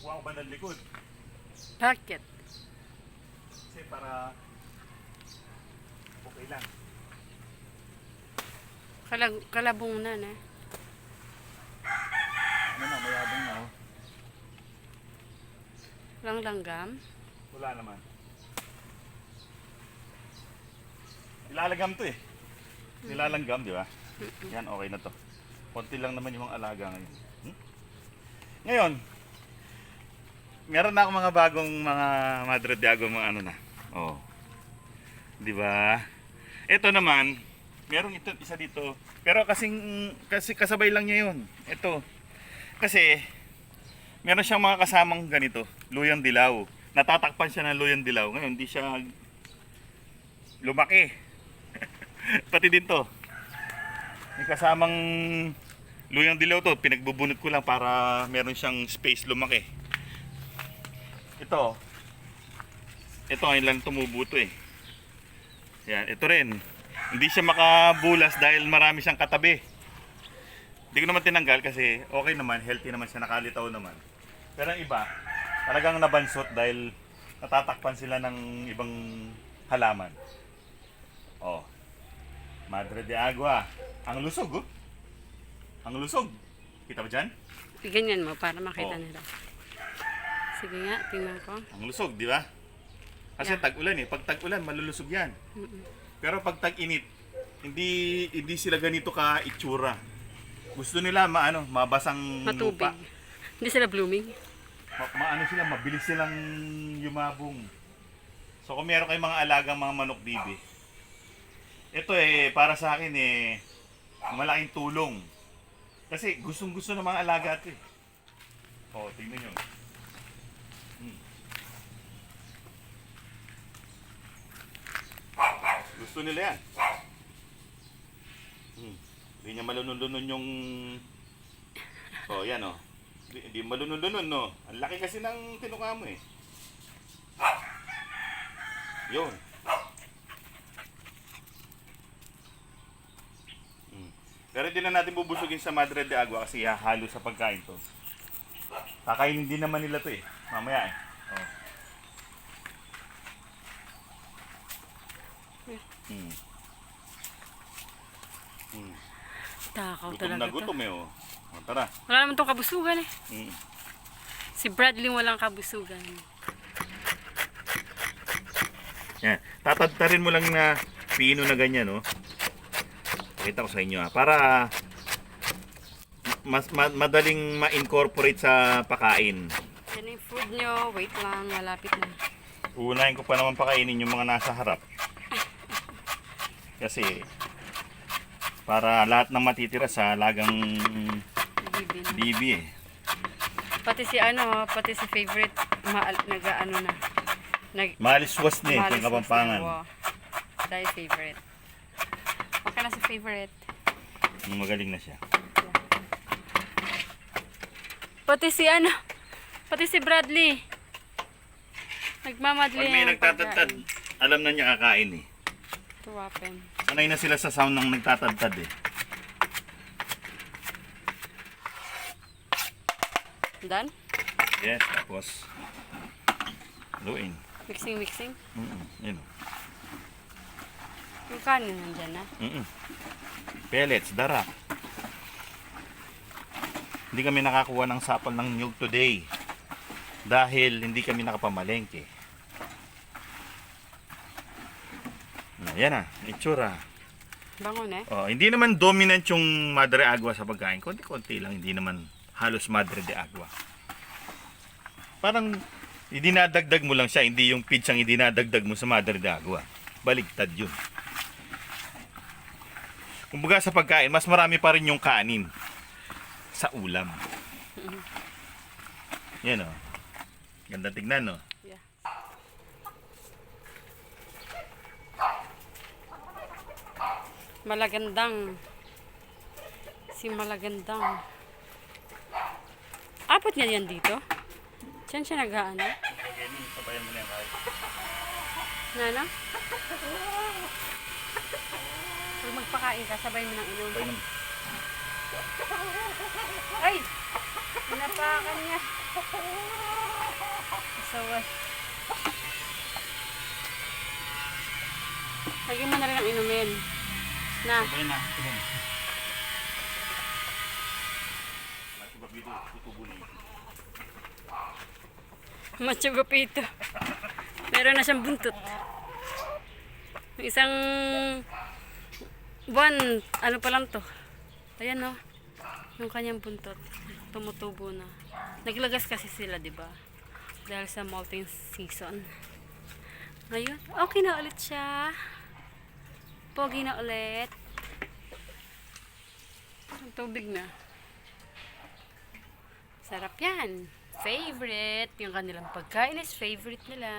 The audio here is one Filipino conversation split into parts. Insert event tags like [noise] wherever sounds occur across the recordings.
Kukuha ko ba ng likod? Bakit? Kasi para okay lang. Kalag kalabong na na. Ano na, mayabang na oh. Lang langgam. Wala naman. Nilalagam to eh. Nilalanggam, di ba? Yan, okay na to. Konti lang naman yung mga alaga ngayon. Hmm? Ngayon, meron na ako mga bagong mga Madre Diago mga ano na. Oh. Di ba? Ito naman, merong ito isa dito. Pero kasing kasi kasabay lang niya 'yon. Ito. Kasi meron siyang mga kasamang ganito, luyang dilaw. Natatakpan siya ng luyang dilaw. Ngayon, hindi siya lumaki. [laughs] Pati din to. May kasamang luyang dilaw to. Pinagbubunot ko lang para meron siyang space lumaki. Ito. Ito ngayon lang tumubo to eh. Yan, ito rin. Hindi siya makabulas dahil marami siyang katabi. Hindi ko naman tinanggal kasi okay naman, healthy naman siya, nakalitaw naman. Pero ang iba, talagang nabansot dahil natatakpan sila ng ibang halaman. Oh. Madre de Agua. Ang lusog, oh. Ang lusog. Kita ba dyan? Ganyan mo para makita Oh. nila. Sige nga, tingnan ko. Ang lusog, di ba? Kasi Yeah. tag-ulan eh. Pag tag-ulan, malulusog yan. Mm-mm. Pero pag tag-init, hindi hindi sila ganito ka itsura. Gusto nila maano, mabasang Matubig. lupa. Hindi sila blooming. Ma- maano sila, mabilis silang yumabong. So kung meron kayong mga alagang mga manok bibi, ito eh, para sa akin eh, malaking tulong. Kasi gustong gusto ng mga alaga ito eh. O, oh, tingnan nyo. Hmm. Gusto nila yan. Hmm. Hindi niya malunod-lunod yung... Oh, yan oh. Hindi, hindi malunod-lunod, no? Ang laki kasi ng tinuka mo eh. Yun. Hmm. Pero hindi na natin bubusugin sa Madre de Agua kasi hahalo sa pagkain to. Kakainin din naman nila to eh. Mamaya eh. Oh. Hmm. Hmm. Takaw Gutom talaga na to. gutom eh oh. oh tara. Wala naman tong kabusugan eh. Hmm. Si Bradley walang kabusugan. Yan. Tatadtarin mo lang na pino na ganyan, no? Pakita ko sa inyo, ah. Para mas ma- madaling ma-incorporate sa pakain. Yan yung food nyo. Wait lang, malapit na. Uunahin ko pa naman pakainin yung mga nasa harap. Kasi para lahat ng matitira sa lagang bibi eh. Pati si ano, pati si favorite maal, nag-ano na. Nag Maliswas ni malis yung kapampangan. Wow. Dahil favorite. Okay na si favorite. Magaling na siya. Pati si ano, pati si Bradley. Nagmamadli Pag may pagkain. alam na niya kakain eh. Tuwapen. Sanay na sila sa sound ng nagtatadtad eh. Done? Yes, tapos haluin. Mixing, mixing. Mm yun. oh. Yung kanin nandyan na. Mm Pellets, dara. Hindi kami nakakuha ng sapal ng nyug today. Dahil hindi kami nakapamalengke. Ah, Yan na, itsura. Bango na eh. Oh, hindi naman dominant yung Madre Agua sa pagkain. Konti-konti lang, hindi naman halos Madre de Agua. Parang idinadagdag mo lang siya, hindi yung pizzang idinadagdag mo sa Madre de Agua. Baligtad yun. Kumbaga sa pagkain, mas marami pa rin yung kanin sa ulam. Yan o. Ganda tignan no. Yeah. Malagandang. Si Malagandang. Apat nga yan dito? Diyan siya nag-ano? Sabayan mo na yan. Nana? Pag magpakain ka, sabay mo ng naman. Ay! Pinapakan niya. Asaway. Lagyan mo na rin ang inumin. Na. Okay na. Tutubo na yun. Macho Gupito. Meron na siyang buntot. Isang buwan, ano pa lang to. Ayan no. Yung kanyang buntot. Tumutubo na. Naglagas kasi sila, di ba? Dahil sa molting season. Ngayon, okay na ulit siya. Pogi na ulit. Ang tubig na. Sarap yan. Favorite. Yung kanilang pagkain is favorite nila.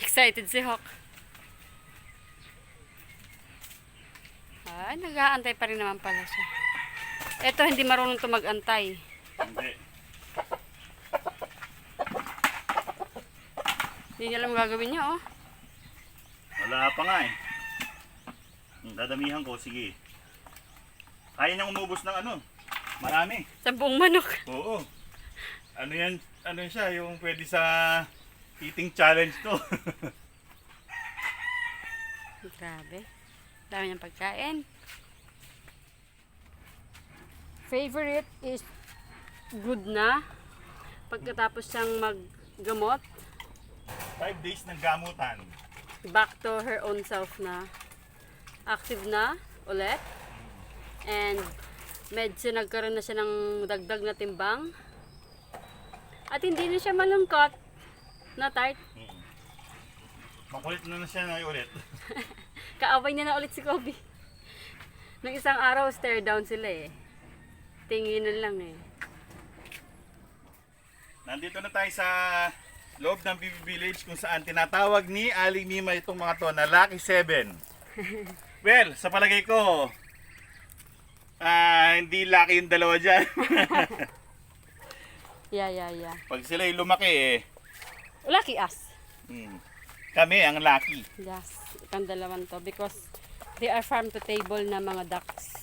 Excited si Hawk. Ay, nag-aantay pa rin naman pala siya. Ito, hindi marunong to mag-antay. Hindi. Hindi niya alam gagawin niya, oh. Wala pa nga eh. Dadamihan ko, sige. Kaya niyang umubos ng ano. Marami. Sa buong manok. Oo. Ano yan, ano yan siya, yung pwede sa eating challenge to. [laughs] Grabe. Dami niyang pagkain. Favorite is good na. Pagkatapos siyang maggamot, Five days ng gamutan. Back to her own self na. Active na ulit. And medyo nagkaroon na siya ng dagdag na timbang. At hindi na siya malungkot. Na tight. Mm. Makulit na na siya na ulit. [laughs] Kaaway niya na ulit si Kobe. Nung isang araw, stare down sila eh. Tinginan lang eh. Nandito na tayo sa loob ng BB Village kung saan tinatawag ni Aling Mima itong mga to na Lucky 7. [laughs] well, sa palagay ko, ah hindi lucky yung dalawa dyan. [laughs] Yeah, yeah, yeah. Pag sila yung lumaki eh, Lucky us. hmm, kami ang lucky. Yes, itong dalawan to because they are farm to table na mga ducks.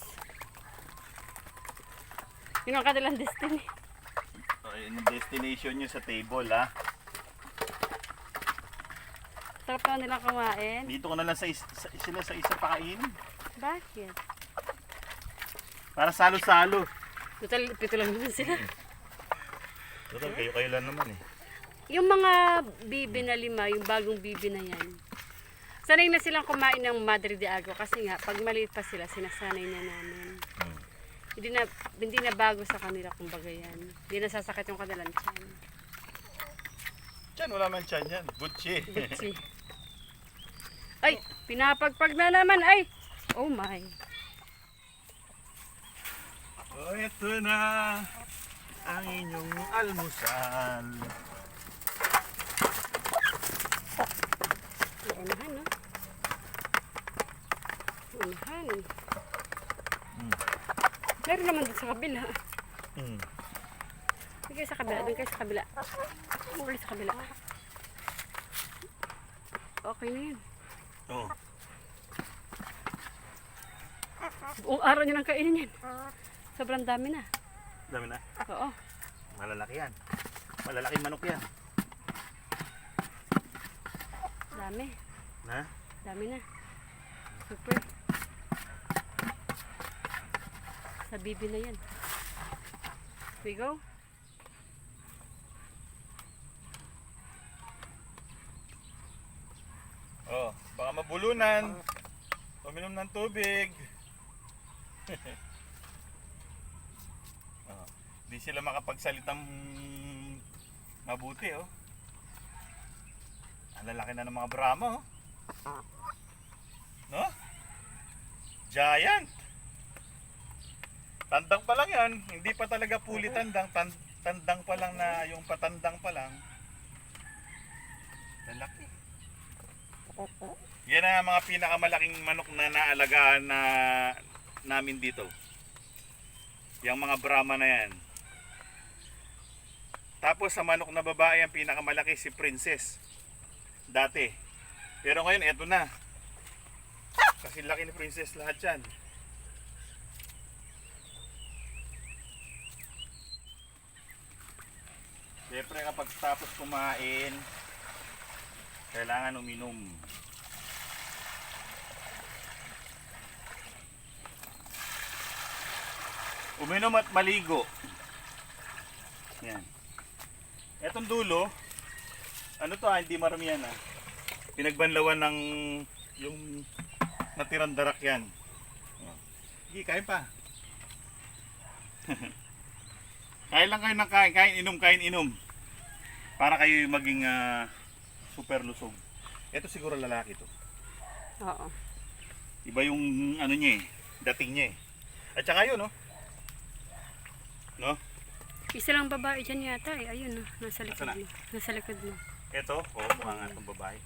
Yun ang kanilang destiny. So, yun yung destination nyo sa table ha. Sarap naman nilang kumain. Dito ko na lang sa, is- sa sila sa isa pakainin. Bakit? Para salo-salo. Total, pito lang [laughs] naman sila. Total, kayo-kayo lang naman eh. Yung mga bibi na lima, yung bagong bibi na yan, sanay na silang kumain ng Madre de Agua kasi nga, pag maliit pa sila, sinasanay na namin. Hmm. Hindi na, hindi na bago sa kanila, kumbaga yan. Hindi na sasakit yung kanilang tiyan. Diyan, wala man tiyan yan. Butchi. Butsi. [laughs] Ay, pinapagpag na naman, ay! Oh my. oh, ito na ang inyong almusal. Unahan, no? Unahan. Meron naman dun sa kabila. Hmm. Doon kayo sa kabila, doon kayo sa kabila. Kayo sa kabila. Okay na yun. Oh. Buong araw nyo nang kainin yan. Sobrang dami na. Dami na. Oo. Malalaki yan. Malalaki manok yan. Dami. Na? Dami na. Super. Sa bibi na yan. We go. Oh, mabulunan. Uminom ng tubig. [laughs] oh, di sila makapagsalitang mabuti, oh. Ang lalaki na ng mga Brahma, oh. No? Giant. Tandang pa lang yan. Hindi pa talaga puli tandang. Tan- tandang pa lang na yung patandang pa lang. Lalaki. Yan ang mga pinakamalaking manok na naalagaan na namin dito. Yung mga Brahma na yan. Tapos sa manok na babae ang pinakamalaki si Princess. Dati. Pero ngayon eto na. Kasi laki ni Princess lahat yan. Siyempre kapag tapos kumain, kailangan uminom. Uminom at maligo. Yan. Etong dulo, ano to ah, hindi maramihan ah. Pinagbanlawan ng yung natirang darak yan. Oh. Sige, kain pa. [laughs] kain lang kayo ng kain, kain inom, kain inom. Para kayo maging ah, super lusog. Ito siguro lalaki to. Oo. Iba yung ano niya eh, dating niya eh. At saka yun, no? No? Isa lang babae dyan yata eh. Ayun no. Nasa likod Nasaan mo. Nasa likod mo. Ito, oh, mukha nga itong babae.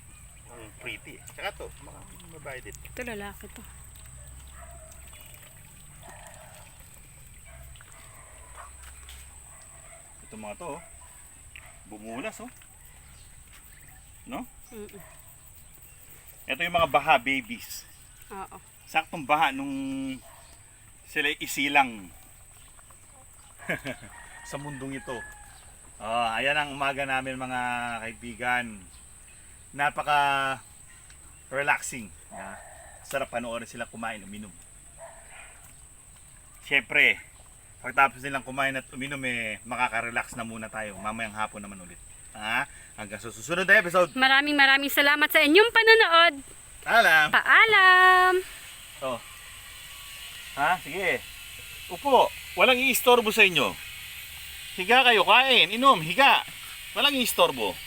Ang pretty. eh. Tsaka to, mukha babae din. Ito lalaki to. Ito mga to, oh. Bumulas, oh. No? Mm-mm. Ito yung mga baha babies. Oo. Saktong baha nung sila isilang [laughs] sa mundong ito. Oh, ayan ang umaga namin mga kaibigan. Napaka relaxing. Yeah. Sarap panoorin sila kumain, uminom. Siyempre, pagtapos nilang kumain at uminom eh, makaka-relax na muna tayo. Mamayang hapon naman ulit. Ha? Hanggang sa susunod na episode. Maraming maraming salamat sa inyong panonood. Alam! Paalam! Oh. Ha? Sige. Upo. Walang iistorbo sa inyo. Higa kayo, kain, inom, higa. Walang iistorbo.